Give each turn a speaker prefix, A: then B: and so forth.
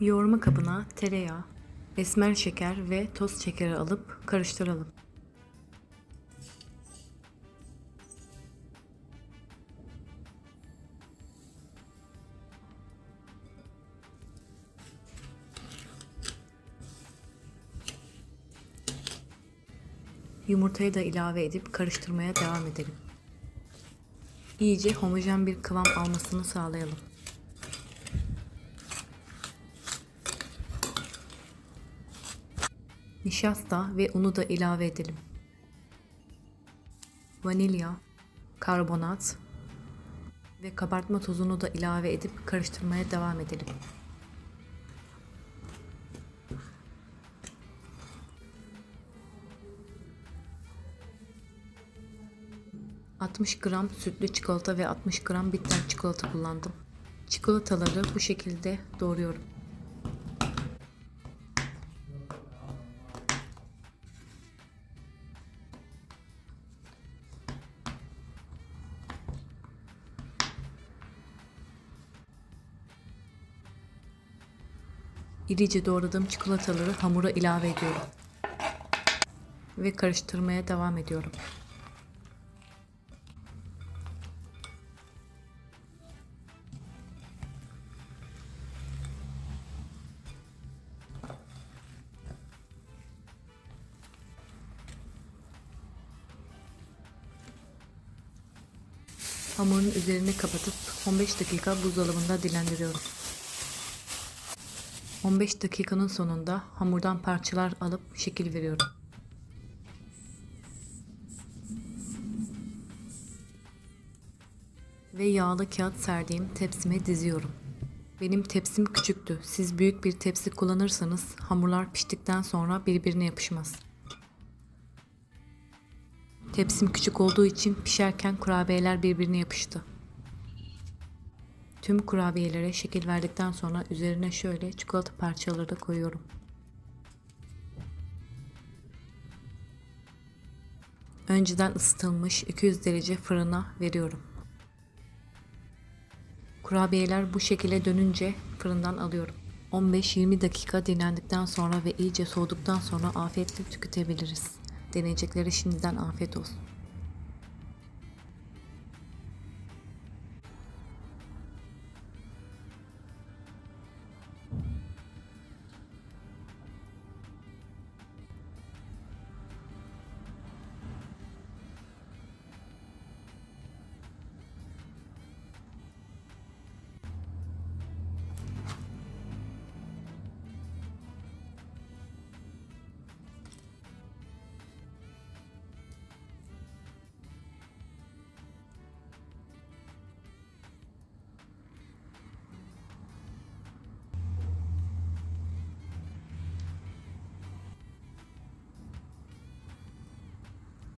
A: Yoğurma kabına tereyağı, esmer şeker ve toz şekeri alıp karıştıralım. Yumurtayı da ilave edip karıştırmaya devam edelim. İyice homojen bir kıvam almasını sağlayalım. Nişasta ve unu da ilave edelim. Vanilya, karbonat ve kabartma tozunu da ilave edip karıştırmaya devam edelim. ...60 gram sütlü çikolata ve 60 gram bitter çikolata kullandım. Çikolataları bu şekilde doğruyorum. İrice doğradığım çikolataları hamura ilave ediyorum. Ve karıştırmaya devam ediyorum. Hamurun üzerini kapatıp 15 dakika buzdolabında dinlendiriyorum. 15 dakikanın sonunda hamurdan parçalar alıp şekil veriyorum. Ve yağlı kağıt serdiğim tepsime diziyorum. Benim tepsim küçüktü. Siz büyük bir tepsi kullanırsanız hamurlar piştikten sonra birbirine yapışmaz. Tepsim küçük olduğu için pişerken kurabiyeler birbirine yapıştı. Tüm kurabiyelere şekil verdikten sonra üzerine şöyle çikolata parçaları da koyuyorum. Önceden ısıtılmış 200 derece fırına veriyorum. Kurabiyeler bu şekilde dönünce fırından alıyorum. 15-20 dakika dinlendikten sonra ve iyice soğuduktan sonra afiyetle tüketebiliriz. Deneyecekleri şimdiden afiyet olsun.